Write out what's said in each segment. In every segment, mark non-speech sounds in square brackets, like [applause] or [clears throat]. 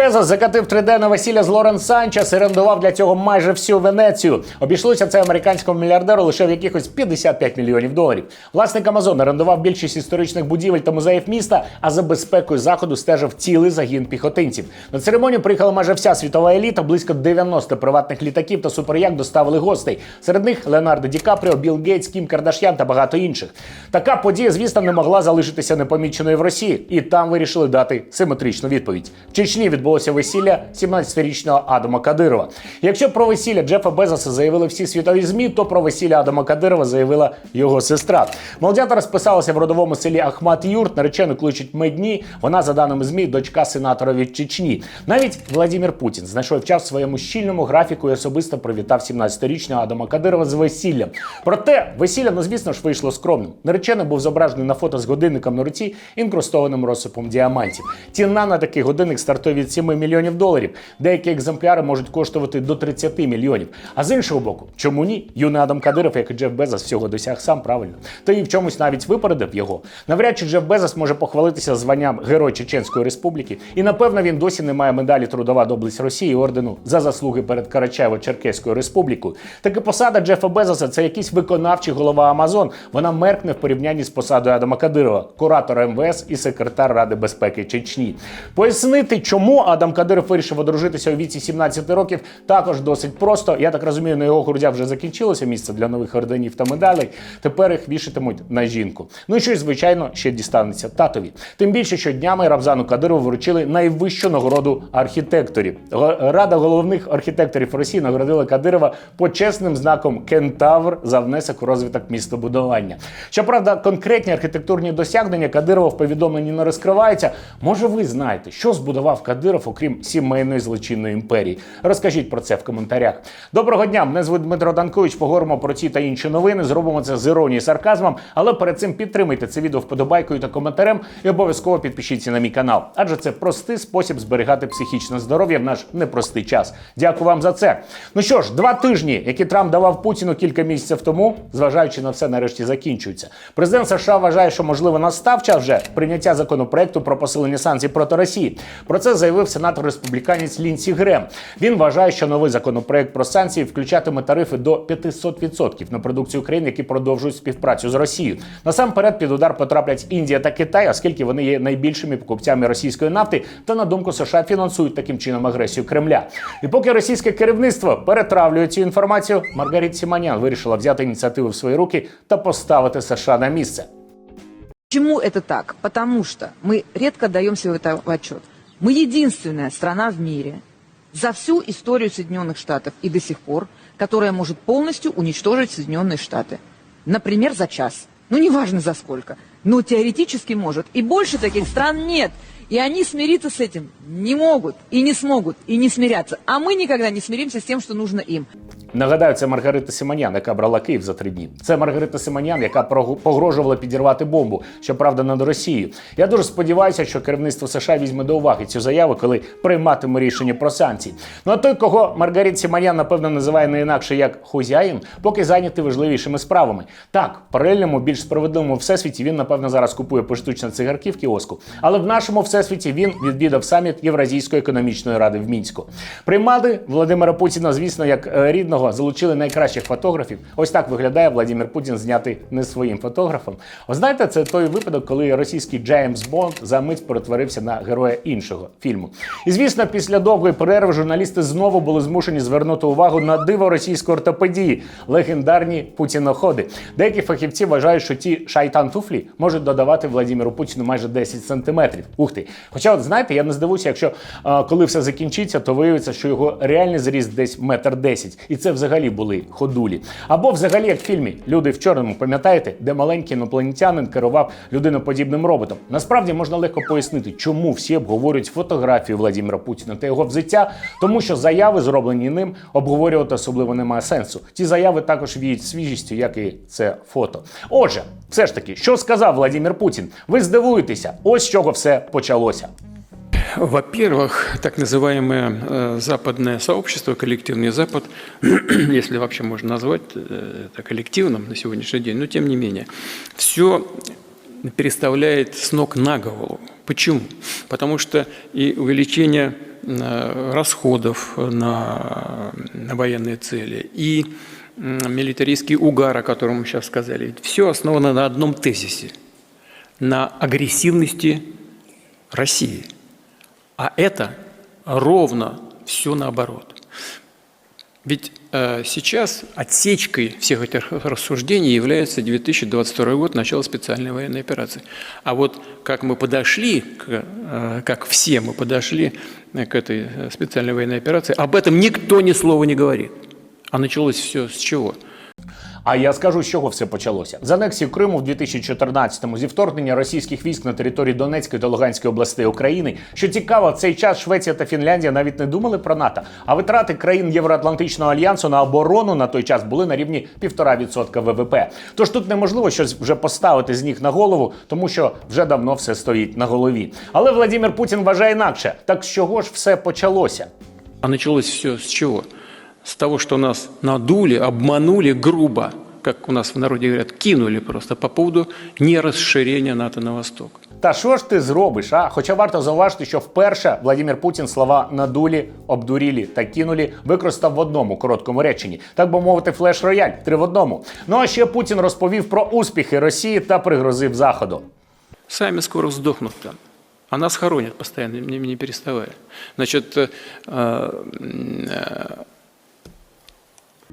Безос закатив триденне весілля з Лорен Санчес і орендував для цього майже всю Венецію. Обійшлося це американському мільярдеру лише в якихось 55 мільйонів доларів. Власник Амазон орендував більшість історичних будівель та музеїв міста, а за безпекою заходу стежив цілий загін піхотинців. На церемонію приїхала майже вся світова еліта, близько 90 приватних літаків та суперяк доставили гостей. Серед них Леонардо Ді Капріо, Білл Гейтс, Кім Кардаш'ян та багато інших. Така подія, звісно, не могла залишитися непоміченою в Росії, і там вирішили дати симетричну відповідь. В Чечні відбулося весілля 17-річного Адама Кадирова. Якщо про весілля Джефа Безоса заявили всі світові змі, то про весілля Адама Кадирова заявила його сестра. Молодята розписалася в родовому селі Ахмат Юрт. Наречену кличуть Медні. Вона, за даними змі, дочка сенатора від Чечні. Навіть Владимир Путін знайшов час в своєму щільному графіку і особисто привітав 17-річного Адама Кадирова з весіллям. Проте весілля, ну звісно ж, вийшло скромним. Наречений був зображений на фото з годинником на руці, інкрустованим розсипом діамантів. Ціна на такий годинник стартує від 7 мільйонів доларів. Деякі екземпляри можуть коштувати до 30 мільйонів. А з іншого боку, чому ні? Юний Адам Кадиров, як і Джеф Безос, всього досяг сам правильно. Та і в чомусь навіть випередив його. Навряд чи Джеф Безос може похвалитися званням Герой Чеченської Республіки, і напевно він досі не має медалі Трудова доблесть Росії ордену за заслуги перед Карачаєво-Черкеською республікою. Таки посада Джефа Безоса це якийсь виконавчий голова Амазон. Вона меркне в порівнянні з посадою Адама Кадирова, куратора МВС і секретар Ради безпеки Чечні. Пояснити, чому Адам Кадиров вирішив одружитися у віці 17 років, також досить просто. Я так розумію, на його грудях вже закінчилося місце для нових орденів та медалей. Тепер їх вішатимуть на жінку. Ну і щось, звичайно, ще дістанеться татові. Тим більше, що днями Рамзану Кадирову вручили найвищу нагороду архітекторів. Рада головних архітекторів Росії нагородила Кадирова почесним знаком Кентавр за внесок у розвиток містобудування. Щоправда, конкретні архітектурні досягнення Кадирова в повідомленні не розкриваються. Може, ви знаєте, що збудував Кадиров, окрім сімейної злочинної імперії? Розкажіть про це в коментарях. Доброго дня! Мене звуть Дмитро Данкович. Поговоримо про ці та інші новини. Зробимо це з іронією і сарказмом. Але перед цим підтримайте це відео вподобайкою та коментарем і обов'язково підпишіться на мій канал. Адже це простий спосіб зберігати психічне здоров'я в наш непростий час. Дякую вам за це. Ну що ж, два тижні, які Трамп давав Путіну кілька місяців тому, зважаючи на все, нарешті закінчуються. Президент США вважає, що можливо настав час вже прийняття законопроекту про посилення санкцій проти Росії. Про це заявив сенатор республіканець Лінсі Грем. Він вважає, що новий законопроект про санкції включатиме тарифи до 500% на продукцію країн, які продовжують співпрацю з Росією. Насамперед під удар потраплять Індія та Китай, оскільки вони є найбільшими покупцями російської нафти, та на думку США фінансують таким чином агресію Кремля. І поки російське керівництво перетравлює цю інформацію, Маргарит Сіманян вирішила взяти ініціативу в свої руки та поставити США на місце. Почему это так? Потому что мы редко даем себе в этом отчет. Мы единственная страна в мире за всю историю Соединенных Штатов и до сих пор, которая может полностью уничтожить Соединенные Штаты. Например, за час. Ну, неважно за сколько. Но теоретически может. И больше таких стран нет. И они смириться с этим не могут, и не смогут, и не смирятся. А мы никогда не смиримся с тем, что нужно им. Нагадаю, це Маргарита Симонян, яка брала Київ за три дні. Це Маргарита Симонян, яка погрожувала підірвати бомбу, щоправда, над Росією. Я дуже сподіваюся, що керівництво США візьме до уваги цю заяву, коли прийматиме рішення про санкції. Ну а той, кого Маргарита Симонян, напевно, називає не інакше як хозяїн, поки зайнятий важливішими справами. Так, в паралельному, більш справедливому всесвіті він, напевно, зараз купує поштучно цигарки в кіоску. Але в нашому всесвіті він відвідав саміт Євразійської економічної ради в Мінську. Приймати Володимира Путіна, звісно, як е, рідного, залучили найкращих фотографів. Ось так виглядає Владимир Путін, знятий не своїм фотографом. Ви знаєте, це той випадок, коли російський Джеймс Бонд за мить перетворився на героя іншого фільму. І звісно, після довгої перерви журналісти знову були змушені звернути увагу на диво російської ортопедії легендарні путіноходи. Деякі фахівці вважають, що ті шайтан туфлі можуть додавати Владимиру Путіну майже 10 сантиметрів. Ух ти! Хоча, от знаєте, я не здивуюся, якщо а, коли все закінчиться, то виявиться, що його реальний зріст десь метр десять, і це взагалі були ходулі. Або взагалі, як в фільмі Люди в чорному, пам'ятаєте, де маленький інопланетянин керував людиноподібним роботом. Насправді можна легко пояснити, чому всі обговорюють фотографію Владимира Путіна та його взуття, тому що заяви, зроблені ним, обговорювати особливо немає сенсу. Ті заяви також віють свіжістю, як і це фото. Отже, все ж таки, що сказав Владимир Путін? Ви здивуєтеся, ось з чого все почалося. Во-первых, так называемое э, западное сообщество, коллективный Запад, [clears throat] если вообще можно назвать э, это коллективным на сегодняшний день, но тем не менее, все переставляет с ног на голову. Почему? Потому что и увеличение э, расходов на, на военные цели, и милитаристский угар, о котором мы сейчас сказали, все основано на одном тезисе – на агрессивности России. А это ровно все наоборот. Ведь э, сейчас отсечкой всех этих рассуждений является 2022 год, начало специальной военной операции. А вот как мы подошли, к, э, как все мы подошли э, к этой э, специальной военной операции, об этом никто ни слова не говорит. А началось все с чего? А я скажу, з чого все почалося. З анексії Криму в 2014-му, зі вторгнення російських військ на території Донецької та Луганської областей України. Що цікаво, в цей час Швеція та Фінляндія навіть не думали про НАТО, а витрати країн Євроатлантичного альянсу на оборону на той час були на рівні 1,5% ВВП. Тож тут неможливо щось вже поставити з ніг на голову, тому що вже давно все стоїть на голові. Але Владимир Путін вважає інакше. Так з чого ж все почалося? А началось все с чего? С того, что нас надули, обманули грубо, как у нас в народе говорят, кинули просто по поводу нерасширения НАТО на восток. Та що ж ти зробиш? А хоча варто зауважити, що вперше Владимир Путін слова надулі, обдурілі та кинулі використав в одному короткому реченні, так би мовити, флеш-рояль три в одному. Ну а ще Путін розповів про успіхи Росії та пригрозив заходу. Сами скоро сдохнут там. А нас хоронят постоянно, не, не переставая. Значит, э, э,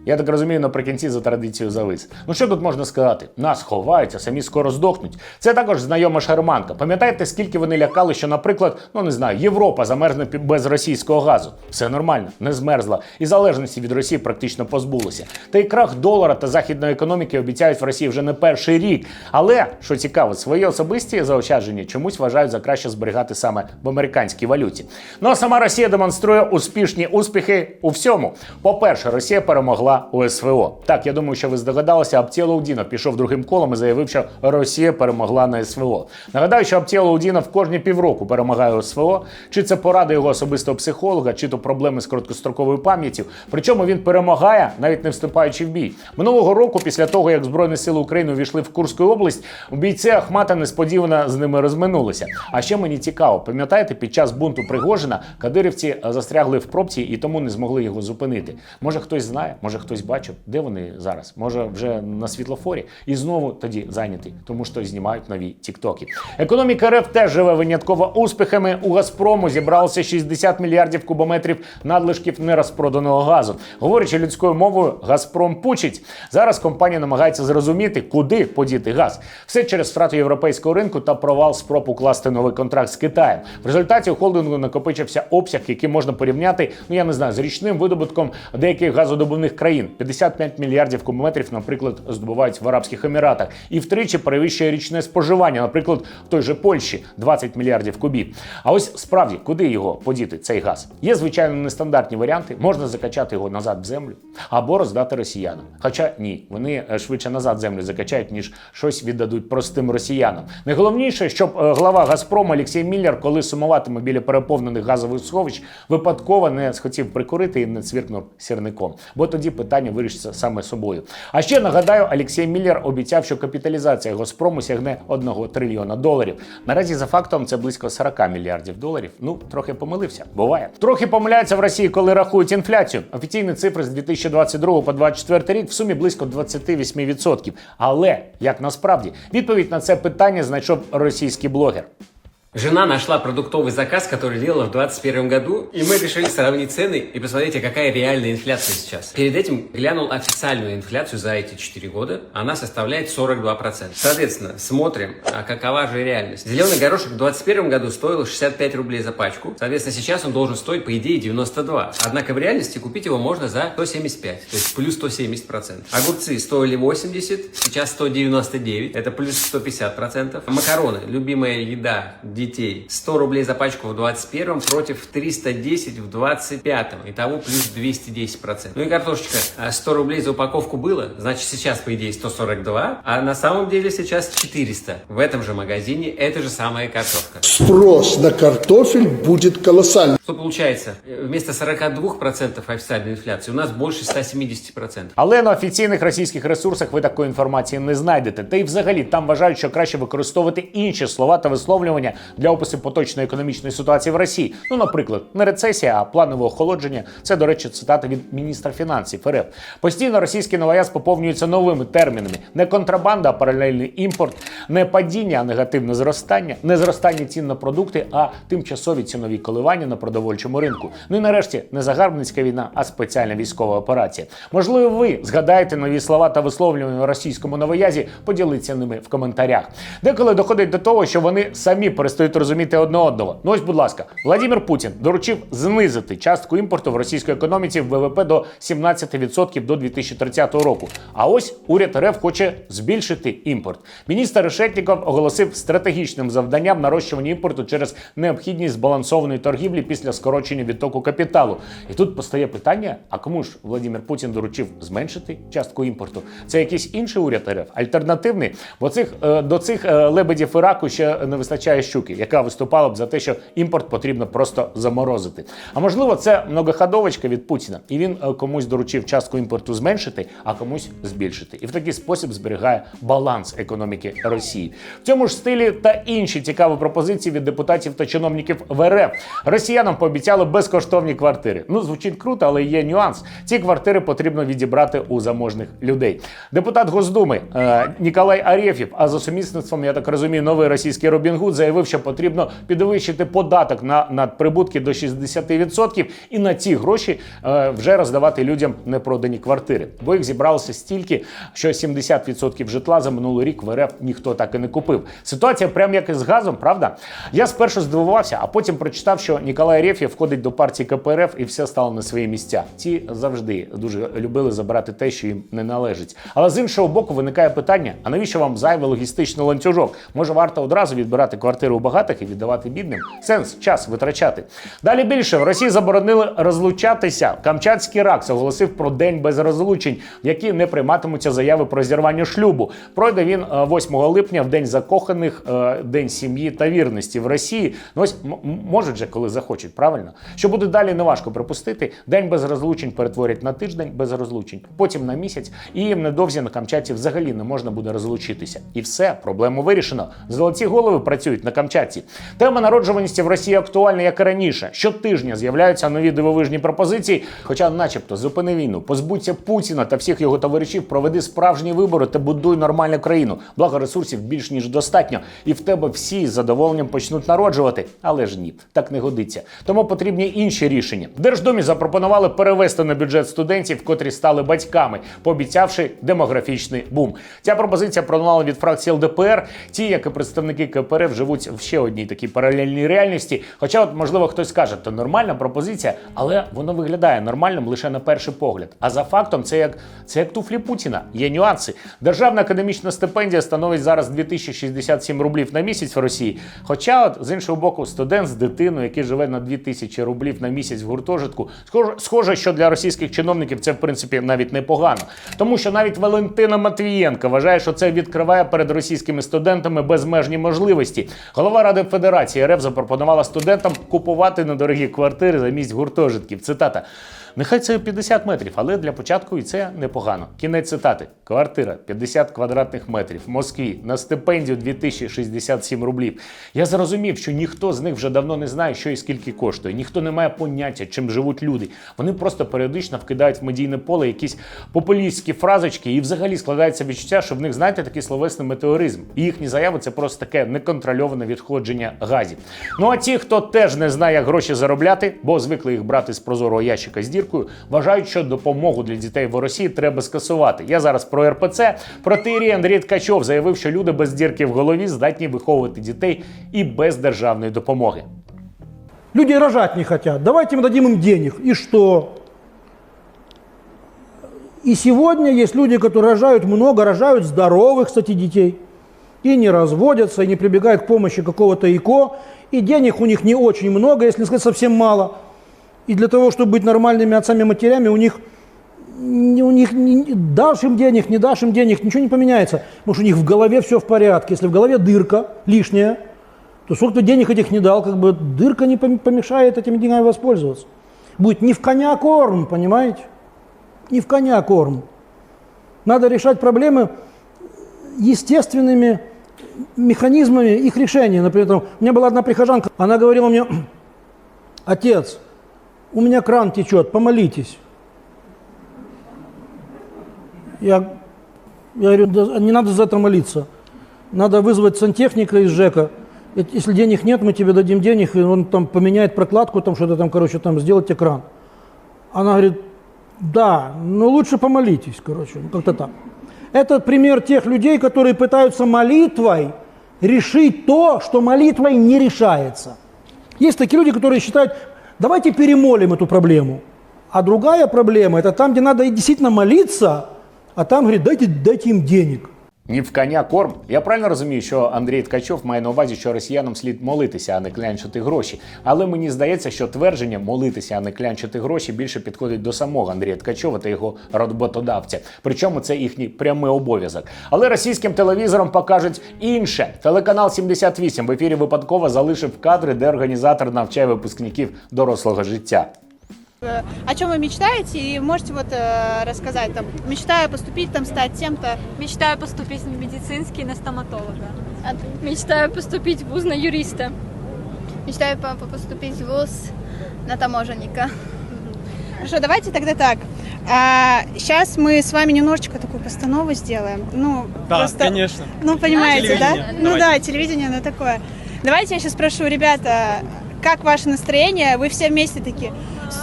Я так розумію, наприкінці за традицією завис. Ну що тут можна сказати? Нас ховаються, самі скоро здохнуть. Це також знайома шарманка. Пам'ятаєте, скільки вони лякали, що, наприклад, ну не знаю, Європа замерзне без російського газу? Все нормально, не змерзла. І залежності від Росії практично позбулися. Та й крах долара та західної економіки обіцяють в Росії вже не перший рік. Але що цікаво, свої особисті заощадження чомусь вважають за краще зберігати саме в американській валюті. Ну а сама Росія демонструє успішні успіхи у всьому. По-перше, Росія перемогла у СВО. Так, я думаю, що ви здогадалися, Аптєло Удінов пішов другим колом і заявив, що Росія перемогла на СВО. Нагадаю, що Аптєло Удінов кожні півроку перемагає у СВО. Чи це порада його особистого психолога, чи то проблеми з короткостроковою пам'яттю. Причому він перемагає, навіть не вступаючи в бій. Минулого року, після того як Збройні сили України увійшли в Курську область, бійці Ахмата несподівано з ними розминулися. А ще мені цікаво, пам'ятаєте, під час бунту Пригожина кадирівці е, застрягли в пробці і тому не змогли його зупинити. Може хтось знає, може хтось бачив, де вони зараз? Може вже на світлофорі і знову тоді зайняті, тому що знімають нові тіктоки. Економіка РФ теж живе винятково успіхами. У Газпрому зібралося 60 мільярдів кубометрів надлишків нерозпроданого газу. Говорячи людською мовою, Газпром пучить. Зараз компанія намагається зрозуміти, куди подіти газ. Все через втрату європейського ринку та провал спроб укласти новий контракт з Китаєм. В результаті у холдингу накопичився обсяг, який можна порівняти, ну я не знаю, з річним видобутком деяких газодобувних країн. 55 мільярдів кубометрів, наприклад, здобувають в Арабських Еміратах, і втричі перевищує річне споживання, наприклад, в той же Польщі 20 мільярдів кубів. А ось справді, куди його подіти, цей газ? Є звичайно нестандартні варіанти. Можна закачати його назад в землю або роздати росіянам. Хоча ні, вони е, швидше назад землю закачають, ніж щось віддадуть простим росіянам. Найголовніше, щоб е, глава Газпрому Олексій Міллер, коли сумуватиме біля переповнених газових сховищ, випадково не схотів прикурити і не цвіркнув сірником. Бо тоді питання вирішиться саме собою. А ще нагадаю, Олексій Міллер обіцяв, що капіталізація Газпрому сягне 1 трильйона доларів. Наразі за фактом це близько 40 мільярдів доларів. Ну трохи помилився. Буває. Трохи помиляються в Росії, коли рахують інфляцію. Офіційні цифри з 2022 по 2024 рік в сумі близько 28%. Але як насправді відповідь на це питання знайшов російський блогер. Жена нашла продуктовый заказ, который делала в 2021 году, и мы решили сравнить цены и посмотрите, какая реальная инфляция сейчас. Перед этим глянул официальную инфляцию за эти 4 года, она составляет 42%. Соответственно, смотрим, а какова же реальность. Зеленый горошек в 2021 году стоил 65 рублей за пачку, соответственно, сейчас он должен стоить, по идее, 92. Однако в реальности купить его можно за 175, то есть плюс 170%. Огурцы стоили 80, сейчас 199, это плюс 150%. Макароны, любимая еда детей, 100 рублей за пачку в 21 против 310 в 25. Итого плюс 210%. Ну и картошечка, а 100 рублей за упаковку было, значит сейчас, по идее, 142, а на самом деле сейчас 400. В этом же магазине эта же самая картошка. Спрос на картофель будет колоссальный. Что получается? Э, Вместо 42% официальной инфляции у нас больше 170%. Але на офіційних російських ресурсах ви такої інформації не знайдете. Та й взагалі там вважають, що краще використовувати інші слова та висловлювання, для опису поточної економічної ситуації в Росії. Ну, наприклад, не рецесія, а планове охолодження. Це, до речі, цитата від міністра фінансів РФ. Постійно російський новояз поповнюється новими термінами: не контрабанда, а паралельний імпорт, не падіння, а негативне зростання, не зростання цін на продукти, а тимчасові цінові коливання на продовольчому ринку. Ну і нарешті не загарбницька війна, а спеціальна військова операція. Можливо, ви згадаєте нові слова та висловлювання російському новоязі, поділіться ними в коментарях. Деколи доходить до того, що вони самі перестають розуміти одне одного. Ну ось, будь ласка, Владимир Путін доручив знизити частку імпорту в російській економіці в ВВП до 17% до 2030 року. А ось уряд РФ хоче збільшити імпорт. Міністр Решетніков оголосив стратегічним завданням нарощування імпорту через необхідність збалансованої торгівлі після скорочення відтоку капіталу. І тут постає питання: а кому ж Владимир Путін доручив зменшити частку імпорту? Це якийсь інший уряд РФ, альтернативний, бо цих е, до цих е, лебедів Іраку ще не вистачає щуки, яка виступала б за те, що імпорт потрібно просто заморозити. А можливо, це многоходовочка від Путіна, і він е, комусь доручив частку імпорту зменшити, а комусь збільшити. І в такий спосіб зберігає баланс економіки Росії. В цьому ж стилі та інші цікаві пропозиції від депутатів та чиновників в РФ. Росіянам пообіцяли безкоштовні квартири. Ну звучить круто, але є нюанс. Ці квартири потрібно відібрати у заможних людей. Депутат Госдуми е, Ніколай Арєфів, а за сумісництвом, я так розумію, новий російський Робін Гуд заявив, що потрібно підвищити податок на надприбутки до 60% і на ці гроші е, вже роздавати людям непродані квартири. Бо їх зібралося стільки, що 70% житла за минулий рік в РФ ніхто так і не купив. Ситуація прям як із газом, правда? Я спершу здивувався, а потім прочитав, що Ніколай Арєфів входить до партії КПРФ і все стало на свої місця. Ці завжди дуже любили забирати те, що їм не належить. Але з іншого боку виникає питання: а навіщо вам зайвий логістичний ланцюжок? Може, варто одразу відбирати квартири у багатих і віддавати бідним? Сенс, час витрачати. Далі більше в Росії заборонили розлучатися. Камчатський РАКС оголосив про день без розлучень, в який не прийматимуться заяви про зірвання шлюбу. Пройде він е, 8 липня, в день закоханих, е, день сім'ї та вірності в Росії. Ну ось можуть же, коли захочуть, правильно? Що буде далі, неважко припустити. День без розлучень перетворять на тиждень без розлучень, потім на місяць, і невдовзі на Камчатці взагалі не можна буде розлучитися. І все, проблему вирішено. Золоті голови працюють на Камчатці. Тема народжуваності в Росії актуальна, як і раніше. Щотижня з'являються нові дивовижні пропозиції. Хоча, начебто, зупини війну, позбудься Путіна та всіх його товаришів, проведи справжні вибори та будуй нормальну країну. Благо ресурсів більш ніж достатньо, і в тебе всі з задоволенням почнуть народжувати. Але ж ні, так не годиться. Тому потрібні інші рішення. В Держдумі запропонували перевести на бюджет студентів, котрі стали батьками, пообіцявши демографічний бум. Ця пропозиція пролунала від фракції ЛДПР. Ті, як і представники КПРФ, живуть в ще одній такій паралельній реальності. Хоча, от можливо, хтось скаже, то нормальна пропозиція, але воно виглядає нормальним лише на перший погляд. А за фактом, це як це як туфлі Путіна. Є нюанси. Державна академічна стипендія становить зараз 2067 рублів на місяць в Росії. Хоча, от з іншого боку, студент з дитиною, який живе на 2000 рублів на місяць в гуртожитку, схоже, схоже, що для російських чиновників це в принципі навіть непогано. Тому що навіть Валентина Матвієнка вважає, що це відкриває перед російськими студентами безмежні можливості. Голова Ради Федерації РФ запропонувала студентам купувати недорогі квартири замість гуртожитків. Цитата. Нехай це 50 метрів, але для початку і це непогано. Кінець цитати. Квартира 50 квадратних метрів в Москві на стипендію 2067 рублів. Я зрозумів, що ніхто з них вже давно не знає, що і скільки коштує. Ніхто не має поняття, чим живуть люди. Вони просто періодично вкидають в медійне поле якісь популістські фразочки, і взагалі складається відчуття, що в них, знаєте, такий словесний метеоризм. І їхні заяви це просто таке неконтрольоване відходження газів. Ну а ті, хто теж не знає, як гроші заробляти, бо звикли їх брати з прозорого ящика з діркою, вважають, що допомогу для дітей в Росії треба скасувати. Я зараз про РПЦ. Проте Ірій Андрій Ткачов заявив, що люди без дірки в голові здатні виховувати дітей і без державної допомоги. Люди рожать не хотят. Давайте мы дадим им денег. И что? И сегодня есть люди, которые рожают много, рожают здоровых, кстати, детей. И не разводятся, и не прибегают к помощи какого-то ИКО. И денег у них не очень много, если не сказать совсем мало. И для того, чтобы быть нормальными отцами-матерями, у них, у них не- дашь им денег, не дашь им денег, ничего не поменяется. Потому что у них в голове все в порядке. Если в голове дырка лишняя, то сколько ты денег этих не дал, как бы дырка не пом- помешает этими деньгами воспользоваться. Будет не в коня корм, понимаете? Не в коня корм. Надо решать проблемы естественными механизмами их решения. Например, там, у меня была одна прихожанка, она говорила мне, отец, у меня кран течет, помолитесь. Я, я говорю, «Да не надо за это молиться. Надо вызвать сантехника из ЖЭКа. Если денег нет, мы тебе дадим денег, и он там поменяет прокладку, там что-то там, короче, там сделать экран. Она говорит, да, но лучше помолитесь, короче, ну, как-то так. Это пример тех людей, которые пытаются молитвой решить то, что молитвой не решается. Есть такие люди, которые считают, давайте перемолим эту проблему. А другая проблема, это там, где надо действительно молиться, а там говорит, дайте, дайте им денег. Ні в коня корм. Я правильно розумію, що Андрій Ткачов має на увазі, що росіянам слід молитися, а не клянчити гроші. Але мені здається, що твердження молитися, а не клянчити гроші більше підходить до самого Андрія Ткачова та його роботодавця. Причому це їхній прямий обов'язок. Але російським телевізорам покажуть інше. Телеканал 78 в ефірі випадково залишив кадри, де організатор навчає випускників дорослого життя. Э, О чем вы мечтаете и можете вот э, рассказать там мечтаю поступить там стать тем-то. Мечтаю поступить в медицинский на стоматолога. Мечтаю поступить в вуз на юриста. мечтаю по- по- поступить в вуз на таможенника. Хорошо давайте тогда так. Сейчас мы с вами немножечко такую постанову сделаем. Ну Да, просто- конечно. ну понимаете да? Ну Давайте. да телевидение ну такое. Давайте я сейчас спрошу ребята как ваше настроение? Вы все вместе такие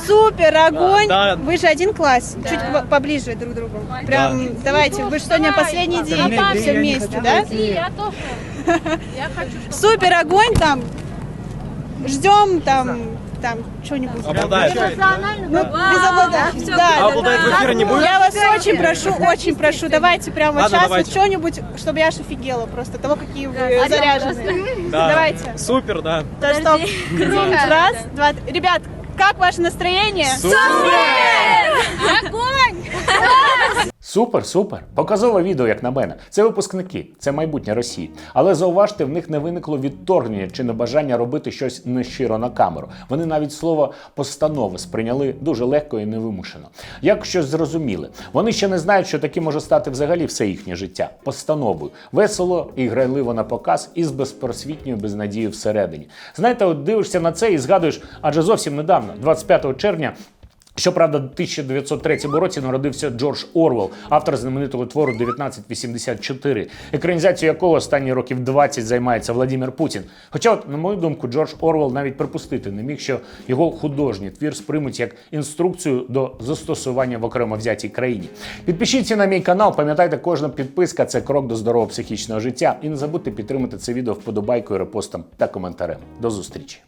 супер огонь Да. вы же один класс чуть по- поближе друг к другу прям давайте вы же сегодня последний день все вместе да Я тоже. [laughs] Я хочу, Супер огонь там. Ждем там там что-нибудь. Обладает. Ну, без облада- Да, да, А обладает в эфире не будет? Я вас очень прошу, очень прошу, давайте прямо Ладно, сейчас давайте. вот что-нибудь, чтобы я аж офигела просто того, какие вы заряженные. Да. Давайте. Супер, да. То, что [laughs] раз, два, три. ребят, как ваше настроение? Супер, супер. супер! Показове відео, як на мене. Це випускники, це майбутнє Росії. Але зауважте, в них не виникло відторгнення чи небажання робити щось нещиро на камеру. Вони навіть слово постанови сприйняли дуже легко і невимушено. Як щось зрозуміли. Вони ще не знають, що таке може стати взагалі все їхнє життя. Постановою. Весело і грайливо на показ із безпросвітньою безнадією всередині. Знаєте, от дивишся на це і згадуєш, адже зовсім недавно, 25 червня. Щоправда, в 1903 році народився Джордж Орвел, автор знаменитого твору 1984, екранізацію якого останні років 20 займається Владимир Путін. Хоча, от, на мою думку, Джордж Орвел навіть припустити не міг, що його художній твір сприймуть як інструкцію до застосування в окремо взятій країні. Підпишіться на мій канал, пам'ятайте, кожна підписка це крок до здорового психічного життя. І не забудьте підтримати це відео вподобайкою, репостом та коментарем. До зустрічі!